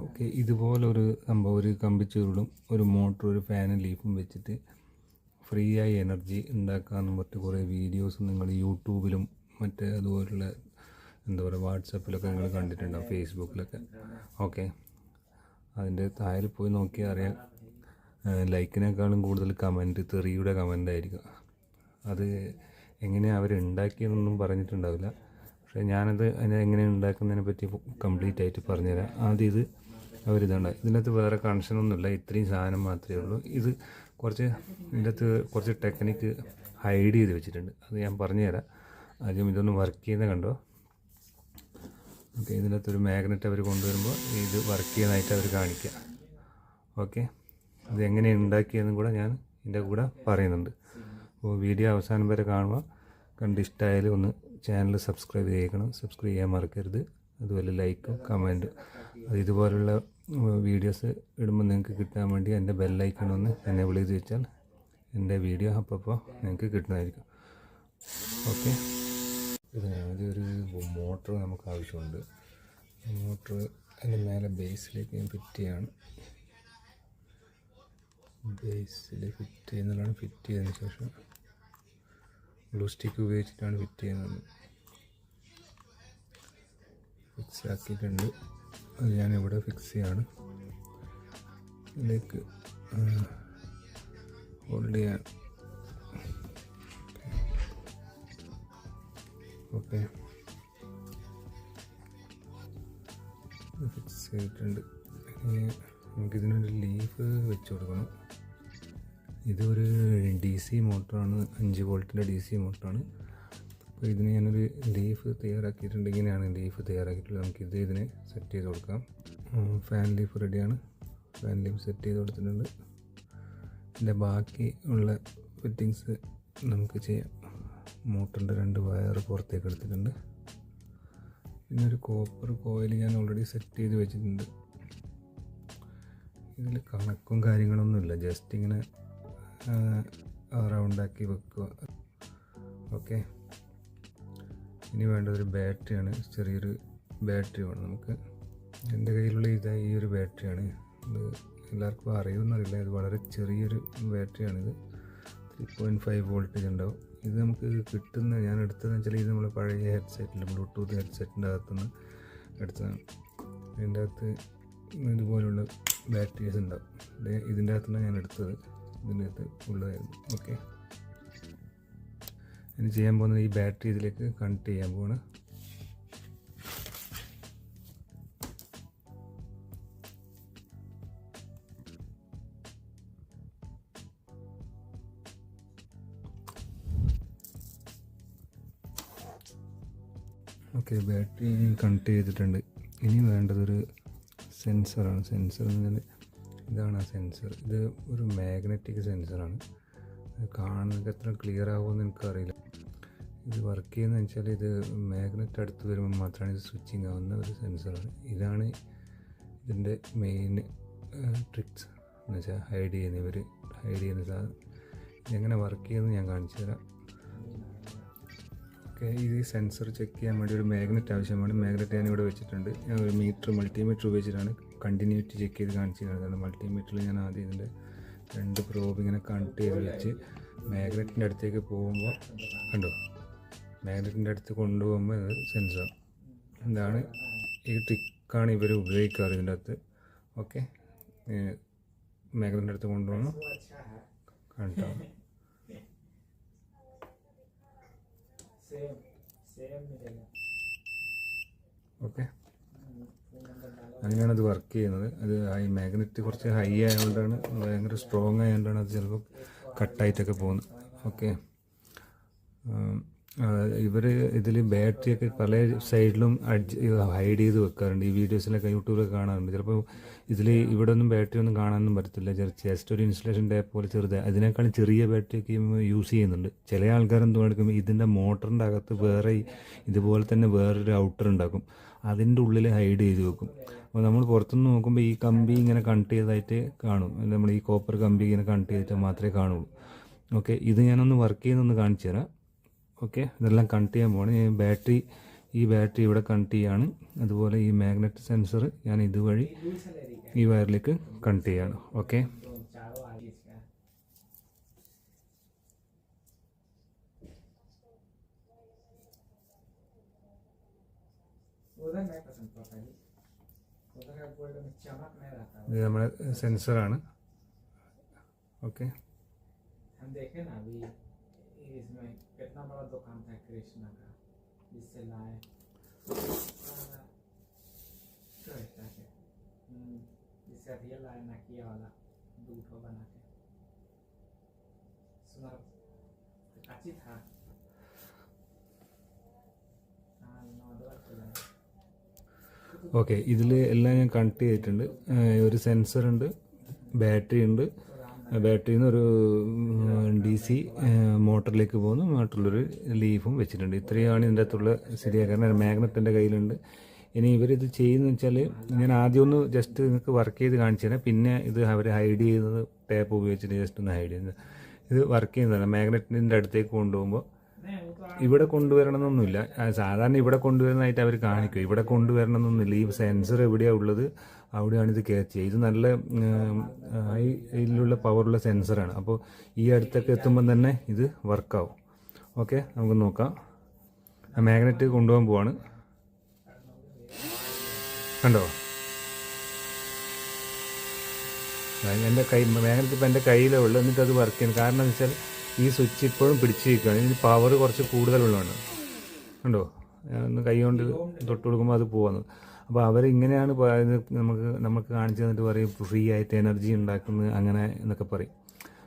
Okay. ഇതുപോലൊരു സംഭവം ഒരു കമ്പിച്ചുരുളും ഒരു മോട്ടർ ഒരു ഫാനും ലീഫും വെച്ചിട്ട് ഫ്രീ ആയി എനർജി ഉണ്ടാക്കാമെന്ന് പറഞ്ഞിട്ട് കുറേ വീഡിയോസ് നിങ്ങൾ യൂട്യൂബിലും മറ്റേ അതുപോലുള്ള എന്താ പറയുക വാട്സപ്പിലൊക്കെ നിങ്ങൾ കണ്ടിട്ടുണ്ടാവും ഫേസ്ബുക്കിലൊക്കെ. ഓക്കെ. അതിന്റെ താഴെ പോയി നോക്കിയാൽ അറിയാം. ലൈക്കിനേക്കാളും കൂടുതൽ കമന്റ് തെറിയുടെ കമന്റ് ആയിരിക്കും അത് എങ്ങനെയാണ് അവരുണ്ടാക്കിയതെന്നൊന്നും പറഞ്ഞിട്ടുണ്ടാവില്ല. പക്ഷേ ഞാനത് അതിനെ എങ്ങനെ ഉണ്ടാക്കുന്നതിനെ പറ്റി കംപ്ലീറ്റ് ആയിട്ട് പറഞ്ഞുതരാം. ആദ്യം ഇത് അവരിതുണ്ട് ഇതിനകത്ത് വേറെ കണക്ഷനൊന്നുമില്ല ഇത്രയും സാധനം മാത്രമേ ഉള്ളൂ. ഇത് കുറച്ച് ഇതിന്റെ അകത്ത് കുറച്ച് ടെക്നിക്ക് ഹൈഡ് ചെയ്ത് വെച്ചിട്ടുണ്ട്. അത് ഞാൻ പറഞ്ഞുതരാം. ആദ്യം ഇതൊന്ന് വർക്ക് ചെയ്യുന്ന കണ്ടോ? ഓക്കെ ഇതിനകത്ത് ഒരു മാഗ്നറ്റ് അവർ കൊണ്ടുവരുമ്പോൾ ഇത് വർക്ക് ചെയ്യുന്നതായിട്ട് അവർ കാണിക്കുക. ഓക്കെ ഇത് എങ്ങനെ ഉണ്ടാക്കിയതെന്നും കൂടെ ഞാൻ ഇതിന്റെ കൂടെ പറയുന്നുണ്ട്. അപ്പോൾ വീഡിയോ അവസാനം വരെ കാണുക. കണ്ട് ഒന്ന് ചാനൽ സബ്സ്ക്രൈബ് ചെയ്യണം. സബ്സ്ക്രൈബ് ചെയ്യാൻ മറക്കരുത്. അതുപോലെ ലൈക്കും കമന്റും അത് ഇതുപോലുള്ള വീഡിയോസ് ഇടുമ്പോൾ നിങ്ങൾക്ക് കിട്ടാൻ വേണ്ടി എന്റെ ബെല്ലൈക്കൺ ഒന്ന് എന്നെ വിളിച്ച് വെച്ചാൽ എന്റെ വീഡിയോ അപ്പോൾ നിങ്ങൾക്ക് കിട്ടുന്നതായിരിക്കും. ഓക്കെ ഇത് ആദ്യം ഒരു മോട്ടർ നമുക്ക് ആവശ്യമുണ്ട്. മോട്ടർ അതിന്റെ മേലെ ബേസിലേക്ക് ഞാൻ ഫിറ്റ് ചെയ്യാണ്. ബേസിൽ ഫിറ്റ് ചെയ്യുന്നതാണ് ഫിറ്റ് ചെയ്തതിന് ശേഷം ഗ്ലൂ സ്റ്റിക്ക് ഉപയോഗിച്ചിട്ടാണ് ഫിറ്റ് ചെയ്യുന്നത്. ഫിക്സ് ആക്കിയിട്ടുണ്ട്. അത് ഞാൻ ഇവിടെ ഫിക്സ് ചെയ്യാണ്. ഇതിലേക്ക് ഹോൾഡ് ചെയ്യാൻ. ഓക്കെ ഫിക്സ് ചെയ്തിട്ടുണ്ട്. ഇനി നമുക്കിതിനൊരു ലീഫ് വെച്ച് കൊടുക്കണം. ഇതൊരു ഡി സി മോട്ടറാണ് അഞ്ച് വോൾട്ടിന്റെ ഡി സി മോട്ടറാണ്. അപ്പോൾ ഇതിന് ഞാനൊരു ലീഫ് തയ്യാറാക്കിയിട്ടുണ്ട്. ഇങ്ങനെയാണ് ലീഫ് തയ്യാറാക്കിയിട്ടുള്ളത്. നമുക്കിത് ഇതിനെ സെറ്റ് ചെയ്ത് കൊടുക്കാം. ഫാൻ ലീഫ് റെഡിയാണ്. ഫാൻ ലീഫ് സെറ്റ് ചെയ്ത് കൊടുത്തിട്ടുണ്ട്. ഇതിന്റെ ബാക്കി ഉള്ള ഫിറ്റിങ്സ് നമുക്ക് ചെയ്യാം. മോട്ടറിന്റെ രണ്ട് വയർ പുറത്തേക്ക് എടുത്തിട്ടുണ്ട്. പിന്നെ ഒരു കോപ്പർ കോയിൽ ഞാൻ ഓൾറെഡി സെറ്റ് ചെയ്ത് വെച്ചിട്ടുണ്ട്. ഇതിൽ കണക്കും കാര്യങ്ങളൊന്നുമില്ല. ജസ്റ്റ് ഇങ്ങനെ റൗണ്ടാക്കി വെക്കുക. ഓക്കെ. ഇനി വേണ്ട ഒരു ബാറ്ററിയാണ്. ചെറിയൊരു ബാറ്ററി വേണം നമുക്ക്. എന്റെ കയ്യിലുള്ള ഇത് ഈ ഒരു ബാറ്ററിയാണ്. ഇത് എല്ലാവർക്കും അറിയുമെന്നറിയില്ല. ഇത് വളരെ ചെറിയൊരു ബാറ്ററിയാണിത് ത്രീ പോയിന്റ് ഫൈവ് വോൾട്ടേജ് ഉണ്ടാവും. ഇത് നമുക്ക് കിട്ടുന്ന ഞാൻ എടുത്തതെന്ന് വെച്ചാൽ ഇത് നമ്മൾ പഴയ ഹെഡ്സെറ്റിൽ ബ്ലൂടൂത്ത് ഹെഡ്സെറ്റിന്റെ അകത്തുനിന്ന് എടുത്തതാണ്. അതിന്റെ അകത്ത് ഇതുപോലുള്ള ബാറ്ററീസ് ഉണ്ടാവും. ഇത് ഇതിന്റെ അകത്തുനിന്നാണ് ഞാൻ എടുത്തത്. ഇതിന്റെ അകത്ത് ഉള്ളതായിരുന്നു. ഓക്കെ ഇനി ചെയ്യാൻ പോകുന്നത് ഈ ബാറ്ററി ഇതിലേക്ക് കണക്ട് ചെയ്യാൻ പോവാണ്. ഓക്കെ ബാറ്ററി കണക്ട് ചെയ്തിട്ടുണ്ട്. ഇനി വേണ്ടതൊരു സെൻസറാണ് സെൻസർ എന്ന് പറഞ്ഞാൽ ഇതാണ് ആ സെൻസർ ഇത് ഒരു മാഗ്നറ്റിക് സെൻസറാണ് കാണുന്നത് എത്ര ക്ലിയർ ആകുമെന്ന് എനിക്കറിയില്ല. ഇത് വർക്ക് ചെയ്യുന്നത് വെച്ചാൽ ഇത് മാഗ്നറ്റ് അടുത്ത് വരുമ്പോൾ മാത്രമാണ് ഇത് സ്വിച്ചിങ് ആവുന്ന ഒരു സെൻസറാണ് ഇതാണ് ഇതിന്റെ മെയിൻ ട്രിക്സ് എന്ന് വെച്ചാൽ ഹൈഡ് ചെയ്യുന്ന ഇവർ ഹൈഡ് ചെയ്യുന്ന സാധനം ഇതെങ്ങനെ വർക്ക് ചെയ്യുന്നത് ഞാൻ കാണിച്ചു തരാം. ഓക്കെ ഇത് സെൻസർ ചെക്ക് ചെയ്യാൻ വേണ്ടി ഒരു മാഗ്നറ്റ് ആവശ്യമാണ്. മാഗ്നറ്റ് ഞാൻ ഇവിടെ വെച്ചിട്ടുണ്ട്. ഞാൻ ഒരു മീറ്റർ മൾട്ടിമീറ്റർ ഉപയോഗിച്ചിട്ടാണ് കണ്ടിന്യൂറ്റി ചെക്ക് ചെയ്ത് കാണിച്ചു തരുന്നത് മൾട്ടിമീറ്ററിൽ ഞാൻ ആദ്യം ഇതിന്റെ രണ്ട് പ്രോബ് ഇങ്ങനെ കണക്ട് ചെയ്ത് വെച്ച് മാഗ്നറ്റിന്റെ അടുത്തേക്ക് പോകുമ്പോൾ കണ്ടോ? മാഗ്നറ്റിന്റെ അടുത്ത് കൊണ്ടുപോകുമ്പോൾ ഇത് സെൻസർ എന്താണ് ഈ ട്രിക്കാണ് ഇവർ ഉപയോഗിക്കാറ് ഇതിന്റെ അകത്ത്. ഓക്കെ മാഗ്നറ്റിന്റെ അടുത്ത് കൊണ്ടുപോകുമ്പോൾ കണ്ടാവും ഓക്കെ അങ്ങനെയാണ് അത് വർക്ക് ചെയ്യുന്നത്. അത് ഹൈ മാഗ്നറ്റ് കുറച്ച് ഹൈ ആയതുകൊണ്ടാണ് ഭയങ്കര സ്ട്രോങ് ആയതുകൊണ്ടാണ് അത് ചിലപ്പോൾ കട്ടായിട്ടൊക്കെ പോകുന്നത്. ഓക്കെ ഇവർ ഇതിൽ ബാറ്ററിയൊക്കെ പല സൈഡിലും ഹൈഡ് ചെയ്ത് വെക്കാറുണ്ട്. ഈ വീഡിയോസിലൊക്കെ യൂട്യൂബിലൊക്കെ കാണാറുണ്ട്. ചിലപ്പോൾ ഇതിൽ ഇവിടെ ഒന്നും ബാറ്ററി ഒന്നും കാണാനൊന്നും പറ്റത്തില്ല. ജസ്റ്റ് ഒരു ഇൻസ്റ്റലേഷൻ ടൈപ്പ് പോലെ ചെറുത്. അതിനേക്കാളും ചെറിയ ബാറ്ററിയൊക്കെ യൂസ് ചെയ്യുന്നുണ്ട്. ചില ആൾക്കാർ എന്ത് ഇതിന്റെ മോട്ടറിന്റെ അകത്ത് വേറെ ഇതുപോലെ തന്നെ വേറൊരു ഔട്ടർ ഉണ്ടാക്കും. അതിന്റെ ഉള്ളിൽ ഹൈഡ് ചെയ്ത് വെക്കും. അപ്പോൾ നമ്മൾ പുറത്തുനിന്ന് നോക്കുമ്പോൾ ഈ കമ്പി ഇങ്ങനെ കണക്ട് ചെയ്തതായിട്ട് കാണും. നമ്മൾ ഈ കോപ്പർ കമ്പി ഇങ്ങനെ കണക്ട് ചെയ്തിട്ട് മാത്രമേ കാണുള്ളൂ. ഓക്കെ ഇത് ഞാനൊന്ന് വർക്ക് ചെയ്യുന്നൊന്ന് കാണിച്ചു തരാം. ഓക്കെ ഇതെല്ലാം കണക്ട് ചെയ്യാൻ പോകണം ഈ ബാറ്ററി ഈ ബാറ്ററി ഇവിടെ കണക്ട് ചെയ്യാണ്. അതുപോലെ ഈ മാഗ്നറ്റ് സെൻസർ ഞാൻ ഇതുവഴി ഈ വയറിലേക്ക് കണക്ട് ചെയ്യാണ്. ഓക്കെ. ഇത് നമ്മുടെ സെൻസറാണ്. ഓക്കെ. इसमें कितना बड़ा दुकान था कृष्णा का जिससे लाए सारा टोयोटा के हम्म, जिससे रियल लाए नकिया वाला दूठो बना के सुना काची था हाँ नौ चला ഓക്കെ ഇതിൽ എല്ലാം ഞാൻ കണക്ട് ചെയ്തിട്ടുണ്ട് ഏഹ് ഒരു സെൻസർ ഉണ്ട് ബാറ്ററി ഉണ്ട് ബാറ്ററിയിൽ ഒരു ഡി സി മോട്ടറിലേക്ക് പോകുന്നു. മോട്ടറിലൊരു ലീഫും വെച്ചിട്ടുണ്ട്. ഇത്രയാണ് ഇതിന്റെ അകത്തുള്ള ശരിയാക്കാൻ മാഗ്നറ്റിന്റെ കയ്യിലുണ്ട്. ഇനി ഇവരിത് ചെയ്യുന്നു വെച്ചാൽ ഞാൻ ആദ്യം ഒന്ന് ജസ്റ്റ് നിങ്ങൾക്ക് വർക്ക് ചെയ്ത് കാണിച്ചു തരാം പിന്നെ ഇത് അവർ ഹൈഡ് ചെയ്യുന്നത് ടേപ്പ് ഉപയോഗിച്ചിട്ട് ജസ്റ്റ് ഒന്ന് ഹൈഡ് ചെയ്യുന്നത്. ഇത് വർക്ക് ചെയ്യുന്നതാണ് മാഗ്നറ്റിന്റെ അടുത്തേക്ക് കൊണ്ടുപോകുമ്പോൾ ഇവിടെ കൊണ്ടുവരണമെന്നൊന്നുമില്ല. സാധാരണ ഇവിടെ കൊണ്ടുവരുന്നതായിട്ട് അവർ കാണിക്കും. ഇവിടെ കൊണ്ടുവരണമെന്നൊന്നുമില്ല. ഈ സെൻസർ എവിടെയാണ് ഉള്ളത്? അവിടെയാണ് ഇത് ക്യാച്ച് ചെയ്യുക ഇത് നല്ല ഇതിലുള്ള പവറുള്ള സെൻസറാണ് അപ്പോൾ ഈ അടുത്തൊക്കെ എത്തുമ്പം തന്നെ ഇത് വർക്കാവും ഓക്കെ നമുക്ക് നോക്കാം. മാഗ്നറ്റ് കൊണ്ടുപോകാൻ പോവാണ്. കണ്ടോ? എന്റെ കൈ മാഗ്നറ്റ് ഇപ്പം എന്റെ കയ്യിലേ ഉള്ളൂ. എന്നിട്ട് അത് വർക്ക് ചെയ്യണം. കാരണം എന്ന് വെച്ചാൽ ഈ സ്വിച്ച് ഇപ്പോഴും പിടിച്ച് നിൽക്കുകയാണ് ഇതിന് പവർ കുറച്ച് കൂടുതലുള്ളതാണ്. കണ്ടോ? ഒന്ന് കൈ കൊണ്ട് തൊട്ട് കൊടുക്കുമ്പോൾ അത് പോകുന്നത് അപ്പോൾ അവരിങ്ങനെയാണ് നമുക്ക് നമുക്ക് കാണിച്ചു തന്നിട്ട് പറയും ഫ്രീ ആയിട്ട് എനർജി ഉണ്ടാക്കുന്നത് അങ്ങനെ എന്നൊക്കെ പറയും.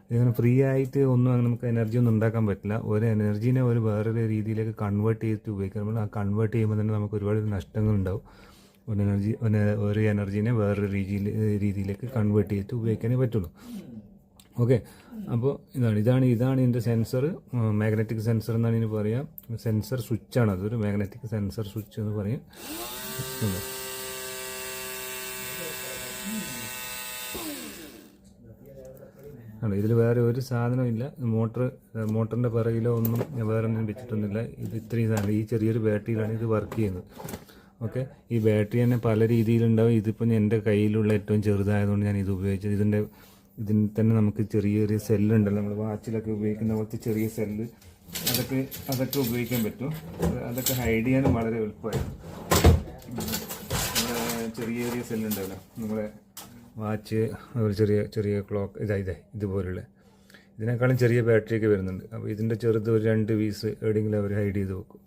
ഇതിങ്ങനെ ഫ്രീ ആയിട്ട് ഒന്നും അങ്ങനെ നമുക്ക് എനർജി ഒന്നും ഉണ്ടാക്കാൻ പറ്റില്ല. ഒരു എനർജീനെ ഒരു വേറൊരു രീതിയിലേക്ക് കൺവേർട്ട് ചെയ്തിട്ട് ഉപയോഗിക്കുമ്പോൾ ആ കൺവേർട്ട് ചെയ്യുമ്പോൾ തന്നെ നമുക്ക് ഒരുപാട് നഷ്ടങ്ങളുണ്ടാവും ഒരു എനർജി ഒരു എനർജീനെ വേറൊരു രീതിയിൽ രീതിയിലേക്ക് കൺവേർട്ട് ചെയ്തിട്ട് ഉപയോഗിക്കാനേ പറ്റുള്ളൂ. ഓക്കെ. അപ്പോൾ ഇതാണ് ഇതാണ് ഇതാണ് ഇതിന്റെ സെൻസർ മാഗ്നറ്റിക് സെൻസർ എന്നാണ് ഇതിന് പറയുക സെൻസർ സ്വിച്ചാണ് അതൊരു മാഗ്നറ്റിക് സെൻസർ സ്വിച്ച് എന്ന് പറയും. ആണ് ഇതിൽ വേറെ ഒരു സാധനമില്ല മോട്ടർ മോട്ടറിന്റെ പിറകിലോ ഒന്നും വേറെ ഒന്നും വെച്ചിട്ടൊന്നുമില്ല. ഇത് ഇത്രയും സാധനം. ഈ ചെറിയൊരു ബാറ്ററിയിലാണ് ഇത് വർക്ക് ചെയ്യുന്നത്. ഓക്കെ. ഈ ബാറ്ററി തന്നെ പല രീതിയിലുണ്ടാവും. ഇതിപ്പോൾ എന്റെ കയ്യിലുള്ള ഏറ്റവും ചെറുതായതുകൊണ്ട് ഞാൻ ഇത് ഉപയോഗിച്ചത്. ഇതിന്റെ ഇതിന് തന്നെ നമുക്ക് ചെറിയ ചെറിയ സെല്ലുണ്ടല്ലോ. നമ്മൾ വാച്ചിലൊക്കെ ഉപയോഗിക്കുന്ന പോലത്തെ ചെറിയ സെല്ല്. അതൊക്കെ അതൊക്കെ ഉപയോഗിക്കാൻ പറ്റും. അതൊക്കെ ഹൈഡ് ചെയ്യാനും വളരെ എളുപ്പമായിരുന്നു ചെറിയ ചെറിയ സെല്ലുണ്ടല്ലോ. നമ്മളെ വാച്ച് അതുപോലെ ചെറിയ ചെറിയ ക്ലോക്ക് ഇതാ ഇതേ ഇതുപോലുള്ള. ഇതിനേക്കാളും ചെറിയ ബാറ്ററിയൊക്കെ വരുന്നുണ്ട്. അപ്പോൾ ഇതിന്റെ ചെറുത് ഒരു രണ്ട് പീസ് എവിടെയെങ്കിലും അവർ ഹൈഡ് ചെയ്ത് വെക്കും.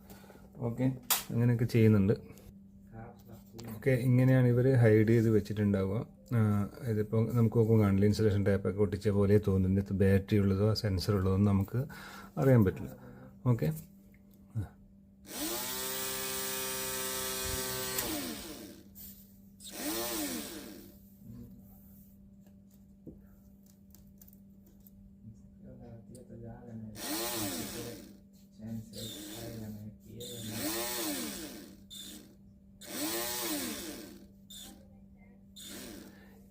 ഓക്കെ അങ്ങനെയൊക്കെ ചെയ്യുന്നുണ്ട്. ഓക്കെ ഇങ്ങനെയാണ് ഇവർ ഹൈഡ് ചെയ്ത് വെച്ചിട്ടുണ്ടാവുക. ഇതിപ്പോൾ നമുക്ക് നോക്കുമ്പോൾ കാണില്ല ഇൻസുലേഷൻ ടൈപ്പൊക്കെ ഒട്ടിച്ച പോലെ തോന്നുന്നു. ഇത് ബാറ്ററി ഉള്ളതോ സെൻസർ ഉള്ളതോ നമുക്ക് അറിയാൻ പറ്റില്ല. ഓക്കെ ये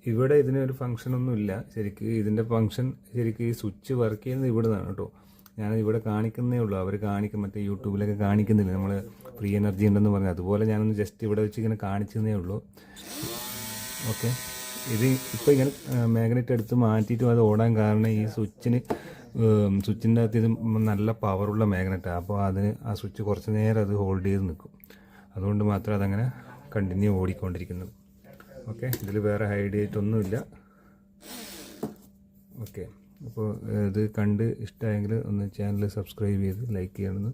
ഇവിടെ ഇതിനൊരു ഫംഗ്ഷൻ ഒന്നും ഇല്ല. ശരിക്ക് ഇതിന്റെ ഫംഗ്ഷൻ ശരിക്ക് ഈ സ്വിച്ച് വർക്ക് ചെയ്യുന്നത് ഇവിടെ നിന്നാണ് കേട്ടോ. ഞാൻ ഇവിടെ കാണിക്കുന്നേ ഉള്ളൂ. അവർ കാണിക്കും. മറ്റേ യൂട്യൂബിലൊക്കെ കാണിക്കുന്നില്ല. നമ്മൾ ഫ്രീ എനർജി ഉണ്ടെന്ന് പറഞ്ഞു. അതുപോലെ ഞാനൊന്ന് ജസ്റ്റ് ഇവിടെ വെച്ച് ഇങ്ങനെ കാണിച്ചതേ ഉള്ളൂ. ഓക്കെ ഇത് ഇപ്പോൾ ഇങ്ങനെ മാഗ്നറ്റ് എടുത്ത് മാറ്റിയിട്ടും അത് ഓടാൻ കാരണം ഈ സ്വിച്ചിന് സ്വിച്ചിന്റെ അകത്ത് ഇത് നല്ല പവറുള്ള മാഗ്നറ്റാണ് അപ്പോൾ അതിന് ആ സ്വിച്ച് കുറച്ച് നേരം അത് ഹോൾഡ് ചെയ്ത് നിൽക്കും. അതുകൊണ്ട് മാത്രം അതങ്ങനെ കണ്ടിന്യൂ ഓടിക്കൊണ്ടിരിക്കുന്നത് ഓക്കെ ഇതിൽ വേറെ ഹൈഡ് ഒന്നുമില്ല. ഓക്കെ അപ്പോൾ ഇത് കണ്ട് ഇഷ്ടമായെങ്കിൽ ഒന്ന് ചാനൽ സബ്സ്ക്രൈബ് ചെയ്ത് ലൈക്ക് ചെയ്യണമെന്ന്